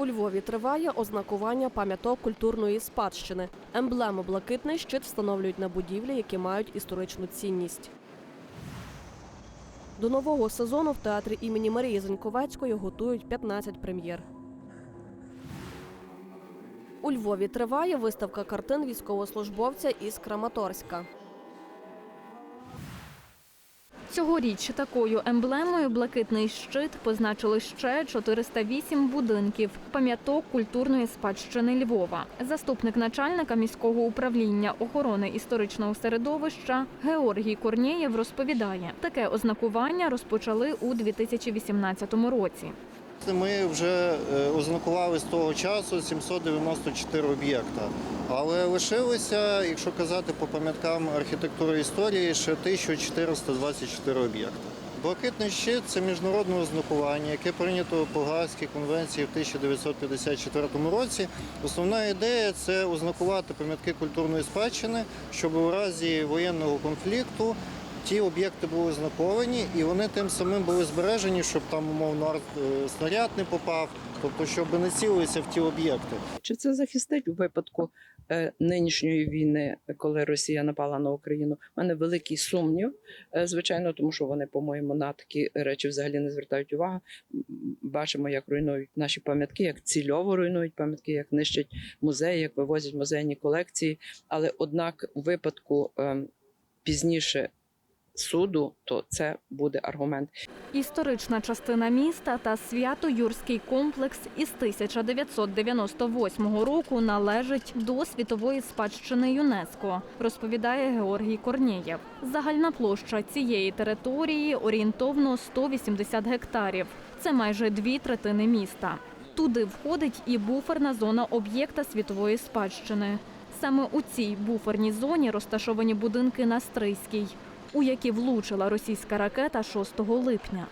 У Львові триває ознакування пам'яток культурної спадщини. Емблему блакитний щит встановлюють на будівлі, які мають історичну цінність. До нового сезону в театрі імені Марії Заньковецької готують 15 прем'єр. У Львові триває виставка картин військовослужбовця із Краматорська. Цьогоріч такою емблемою блакитний щит позначили ще 408 будинків пам'яток культурної спадщини Львова. Заступник начальника міського управління охорони історичного середовища Георгій Корнієв розповідає, таке ознакування розпочали у 2018 році. Ми вже е, ознакували з того часу 794 об'єкта, але лишилося, якщо казати по пам'яткам архітектури історії, ще 1424 об'єкти. Блакитний щит це міжнародне ознакування, яке прийнято по Гаазькій конвенції в 1954 році. Основна ідея це ознакувати пам'ятки культурної спадщини, щоб у разі воєнного конфлікту ті об'єкти були знаковані і вони тим самим були збережені, щоб там умовно е, снаряд не попав, тобто щоб не цілилися в ті об'єкти. Чи це захистить у випадку е, нинішньої війни, коли Росія напала на Україну? У мене великий сумнів, е, звичайно, тому що вони, по-моєму, на такі речі взагалі не звертають увагу. Бачимо, як руйнують наші пам'ятки, як цільово руйнують пам'ятки, як нищать музеї, як вивозять музейні колекції. Але однак, у випадку е, пізніше суду, то це буде аргумент. Історична частина міста та свято-юрський комплекс із 1998 року належить до світової спадщини ЮНЕСКО, розповідає Георгій Корнієв. Загальна площа цієї території орієнтовно 180 гектарів. Це майже дві третини міста. Туди входить і буферна зона об'єкта світової спадщини. Саме у цій буферній зоні розташовані будинки на Стрийській, у які влучила російська ракета 6 липня.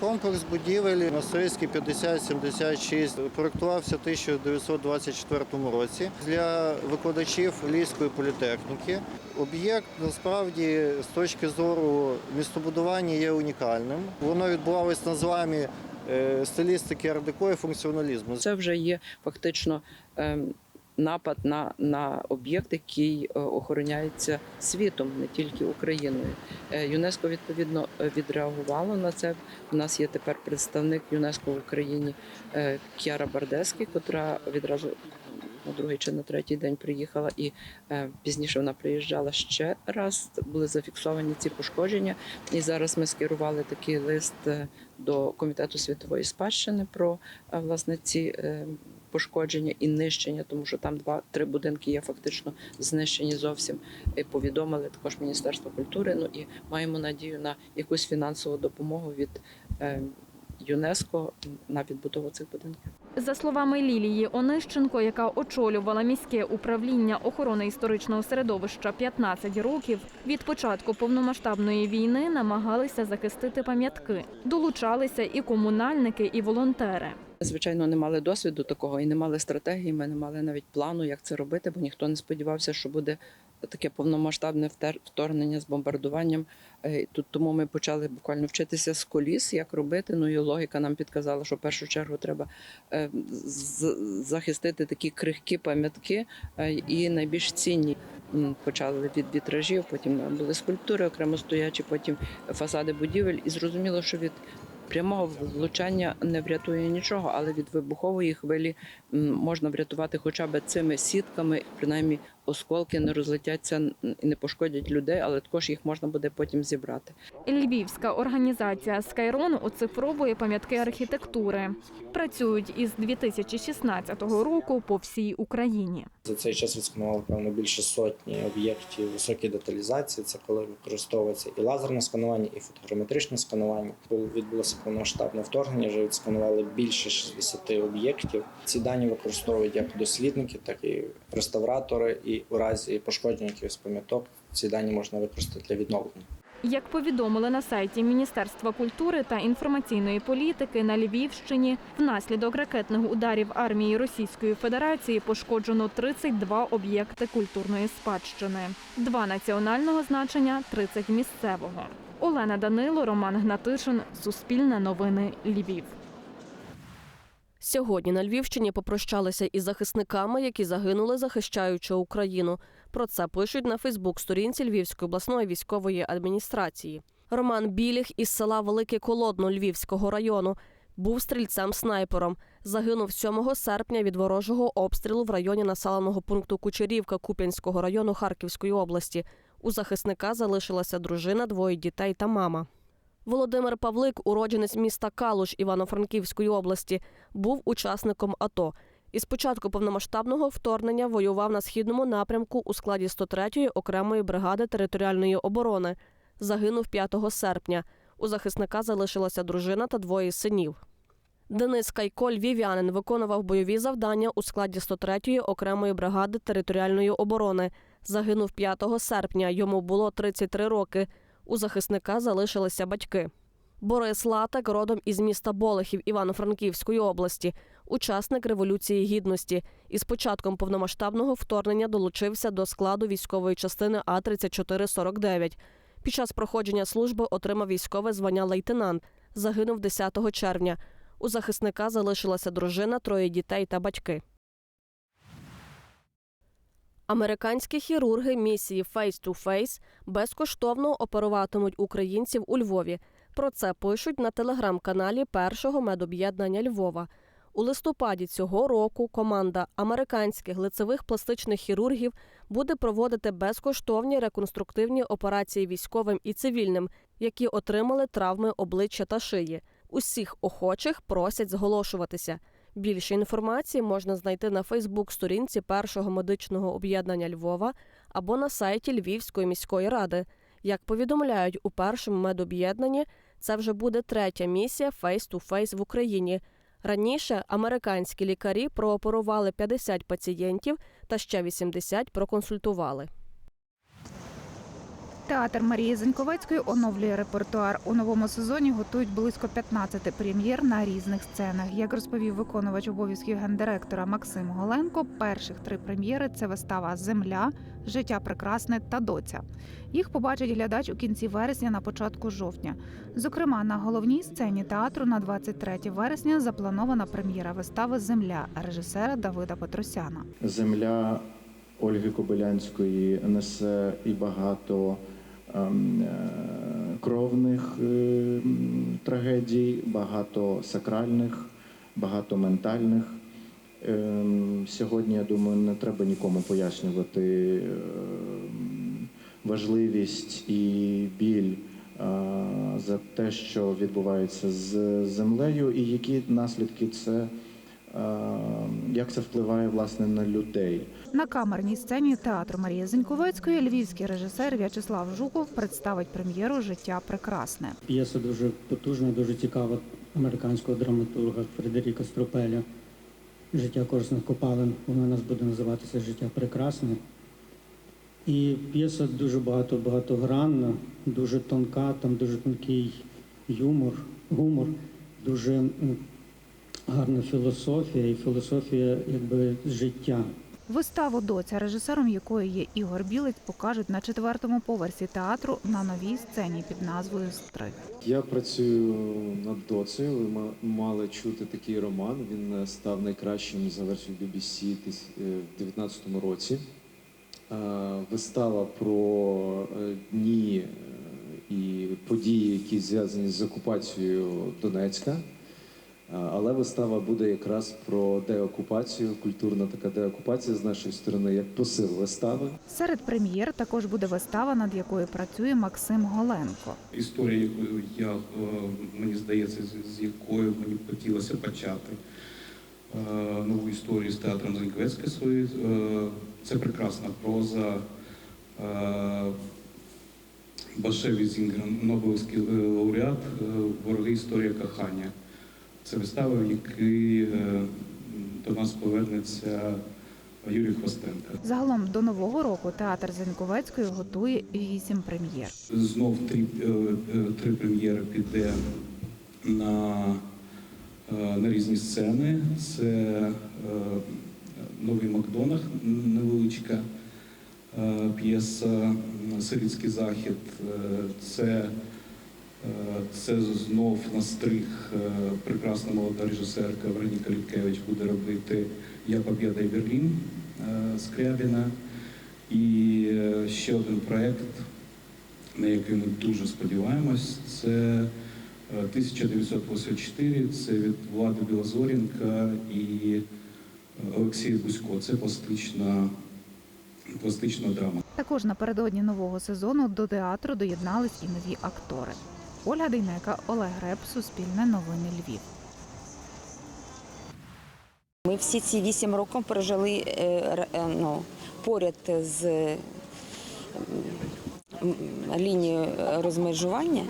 Комплекс будівель Мастерський 5076 проєктувався в 1924 році для викладачів Львівської політехніки. Об'єкт насправді з точки зору містобудування є унікальним. Воно відбувалось на зламі е, стилістики ардеко і функціоналізму. Це вже є фактично ем, напад на, на об'єкт, який е, охороняється світом, не тільки Україною. Е, ЮНЕСКО відповідно е, відреагувало на це. У нас є тепер представник ЮНЕСКО в Україні Кіара Бардески, котра відразу. На другий чи на третій день приїхала, і е, пізніше вона приїжджала ще раз. Були зафіксовані ці пошкодження. І зараз ми скерували такий лист до комітету світової спадщини про е, власне ці е, пошкодження і нищення, тому що там два-три будинки є фактично знищені зовсім. Повідомили також Міністерство культури. Ну і маємо надію на якусь фінансову допомогу від е, ЮНЕСКО на відбудову цих будинків. За словами Лілії Онищенко, яка очолювала міське управління охорони історичного середовища 15 років, від початку повномасштабної війни намагалися захистити пам'ятки. Долучалися і комунальники, і волонтери. Звичайно, не мали досвіду такого і не мали стратегії. Ми не мали навіть плану, як це робити, бо ніхто не сподівався, що буде таке повномасштабне вторгнення з бомбардуванням. Е, Тут тому ми почали буквально вчитися з коліс, як робити. Ну і логіка нам підказала, що в першу чергу треба е, захистити такі крихкі пам'ятки е, і найбільш цінні. Почали від вітражів, потім були скульптури окремо стоячі, потім фасади будівель. І зрозуміло, що від прямого влучання не врятує нічого, але від вибухової хвилі можна врятувати хоча б цими сітками, принаймні осколки не розлетяться і не пошкодять людей, але також їх можна буде потім зібрати. Львівська організація Скайрон оцифровує пам'ятки архітектури. Працюють із 2016 року по всій Україні. За цей час відсканували певно більше сотні об'єктів високої деталізації. Це коли використовується і лазерне сканування, і фотограметричне сканування. Коли відбулося повномасштабне вторгнення, вже відсканували більше 60 об'єктів. Ці дані використовують як дослідники, так і реставратори. І у разі пошкодження якихось пам'яток ці дані можна використати для відновлення. Як повідомили на сайті Міністерства культури та інформаційної політики на Львівщині, внаслідок ракетних ударів армії Російської Федерації пошкоджено 32 об'єкти культурної спадщини, два національного значення, 30 місцевого. Олена Данило, Роман Гнатишин, Суспільне новини, Львів. Сьогодні на Львівщині попрощалися із захисниками, які загинули, захищаючи Україну. Про це пишуть на Фейсбук-сторінці Львівської обласної військової адміністрації. Роман Біліх із села Велике Колодно Львівського району був стрільцем-снайпером. Загинув 7 серпня від ворожого обстрілу в районі населеного пункту Кучерівка Куп'янського району Харківської області. У захисника залишилася дружина, двоє дітей та мама. Володимир Павлик, уродженець міста Калуш Івано-Франківської області, був учасником АТО. Із початку повномасштабного вторгнення воював на східному напрямку у складі 103-ї окремої бригади територіальної оборони. Загинув 5 серпня. У захисника залишилася дружина та двоє синів. Денис Кайко, львів'янин, виконував бойові завдання у складі 103-ї окремої бригади територіальної оборони. Загинув 5 серпня. Йому було 33 роки. У захисника залишилися батьки. Борис Латак родом із міста Болехів Івано-Франківської області, учасник Революції Гідності. Із початком повномасштабного вторгнення долучився до складу військової частини А 3449 Під час проходження служби отримав військове звання лейтенант. Загинув 10 червня. У захисника залишилася дружина, троє дітей та батьки. Американські хірурги місії Face to Face безкоштовно оперуватимуть українців у Львові. Про це пишуть на телеграм-каналі першого медоб'єднання Львова. У листопаді цього року команда американських лицевих пластичних хірургів буде проводити безкоштовні реконструктивні операції військовим і цивільним, які отримали травми обличчя та шиї. Усіх охочих просять зголошуватися. Більше інформації можна знайти на Фейсбук-сторінці першого медичного об'єднання Львова або на сайті Львівської міської ради. Як повідомляють у першому медоб'єднанні, це вже буде третя місія Face-to-Face в Україні. Раніше американські лікарі прооперували 50 пацієнтів та ще 80 проконсультували. Театр Марії Заньковецької оновлює репертуар. У новому сезоні готують близько 15 прем'єр на різних сценах. Як розповів виконувач обов'язків гендиректора Максим Голенко, перших три прем'єри це вистава Земля, Життя прекрасне та доця. Їх побачить глядач у кінці вересня на початку жовтня. Зокрема, на головній сцені театру на 23 вересня запланована прем'єра вистави Земля режисера Давида Петросяна. земля Ольги Кобилянської несе і багато кровних е, трагедій, багато сакральних, багато ментальних. Ем, Сьогодні, я думаю, не треба нікому пояснювати ем, важливість і біль е, за те, що відбувається з землею, і які наслідки це, е, як це впливає власне на людей. На камерній сцені театру Марії Зеньковецької львівський режисер В'ячеслав Жуков представить прем'єру Життя прекрасне. П'єса дуже потужна, дуже цікава американського драматурга Фредеріка Стропеля. Життя корисних копалин. Вона у нас буде називатися Життя прекрасне. І п'єса дуже багато багатогранна, дуже тонка, там дуже тонкий юмор, гумор, дуже гарна філософія і філософія якби життя. Виставу доця, режисером якої є Ігор Білець, покажуть на четвертому поверсі театру на новій сцені під назвою Стриг. Я працюю над доцею. Ви ма- мали чути такий роман. Він е, став найкращим за версією BBC е, в 2019 році. Е, Вистава про дні і події, які зв'язані з окупацією Донецька. Е, Але вистава буде якраз про деокупацію, культурна така деокупація з нашої сторони, як посил вистави. Серед прем'єр також буде вистава, над якою працює Максим Голенко. історія, яку я е, мені здається, з- якою мені хотілося почати е, нову історію з театром. Е, Це прекрасна проза. Башеві Зінгрен, Нобелівський лауреат, вороги історія кохання. Це вистава, в якій е, до нас повернеться Юрій Хвостенко. Загалом до нового року театр Зеньковецької готує вісім прем'єр. Знов три, е, е, три прем'єри піде на, на різні сцени. Це Новий Макдонах, невеличка п'єса Сирітський захід. Це Це знов на стрих е, прекрасна молода режисерка Вероніка Літкевич буде робити Я Побєда і Берлін е, Скрябіна. І е, ще один проєкт, на який ми дуже сподіваємось, це е, 1984, це від Влади Білозоренка і е, Олексія Бузько. Це пластична, пластична драма. Також напередодні нового сезону до театру доєднались і нові актори. Ольга Дейнека, Олег Греб, Суспільне новини Львів. Ми всі ці вісім років пережили е, е, ну, поряд з лінією розмежування,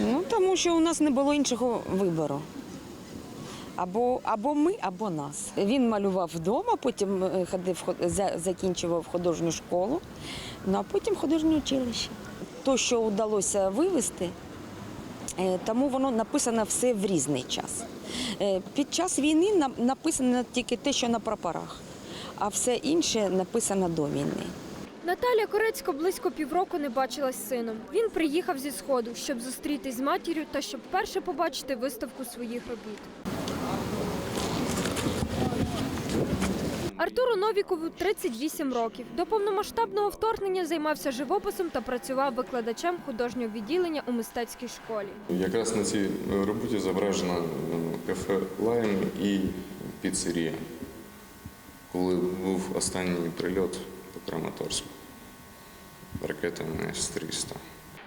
ну, тому що у нас не було іншого вибору. Або, або ми, або нас. Він малював вдома, потім е, ходив, закінчував художню школу, ну а потім художнє училище. То, що вдалося вивести, е, тому воно написано все в різний час. Е, Під час війни написано тільки те, що на прапорах, а все інше написано до війни. Наталя Корецько близько півроку не бачилась з сином. Він приїхав зі сходу, щоб зустрітись з матір'ю та щоб вперше побачити виставку своїх робіт. Артуру Новікову 38 років. До повномасштабного вторгнення займався живописом та працював викладачем художнього відділення у мистецькій школі. Якраз на цій роботі зображено е, кафе Лайм і піцерія, коли був останній прильот по Краматорську ракетами С-300.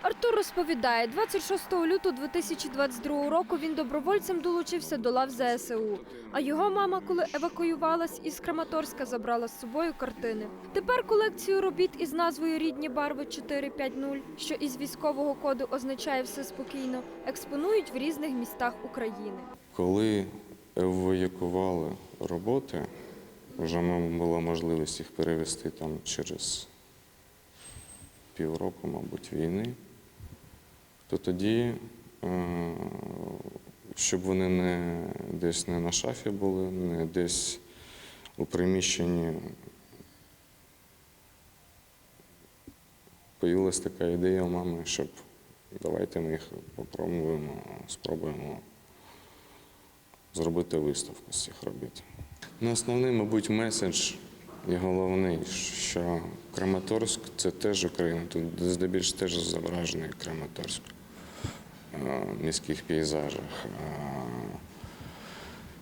Артур розповідає, 26 лютого 2022 року він добровольцем долучився до лав ЗСУ. А його мама, коли евакуювалась із Краматорська, забрала з собою картини. Тепер колекцію робіт із назвою Рідні барви 450, що із військового коду означає все спокійно, експонують в різних містах України. Коли евакували роботи, вже м- була можливість їх перевести там через півроку, мабуть, війни, то тоді, е, щоб вони не десь не на шафі були, не десь у приміщенні, появилась така ідея у мами, щоб давайте ми їх попробуємо, спробуємо зробити виставку з цих робіт. Ну, основний, мабуть, меседж і головний, що Краматорськ це теж Україна. Тут здебільш теж зображений Краматорськ в міських пейзажах. Е,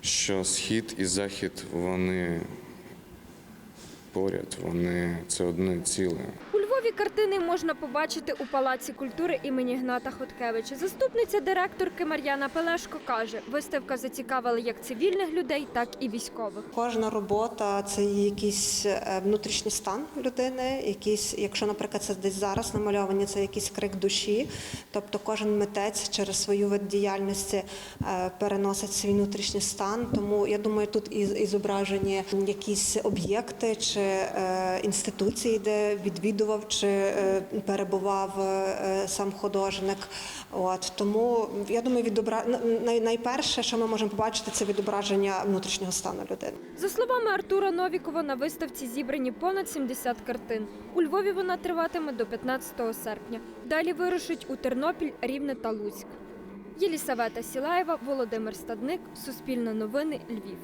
Що схід і захід вони поряд, вони це одне ціле. У картини можна побачити у Палаці культури імені Гната Хоткевича. Заступниця директорки Мар'яна Пелешко каже, виставка зацікавила як цивільних людей, так і військових. Кожна робота це якийсь е, внутрішній стан людини, якийсь, якщо, наприклад, це десь зараз намальовані, це якийсь крик душі. Тобто кожен митець через свою вид діяльності е, переносить свій внутрішній стан. Тому я думаю, тут і зображені якісь об'єкти чи е, інституції, де відвідував чи е, перебував е, сам художник. От тому я думаю, відобра... найперше, що ми можемо побачити, це відображення внутрішнього стану людини. За словами Артура Новікова, на виставці зібрані понад 70 картин. У Львові вона триватиме до 15 серпня. Далі вирушить у Тернопіль, Рівне та Луцьк. Єлісавета Сілаєва, Володимир Стадник, Суспільне новини, Львів.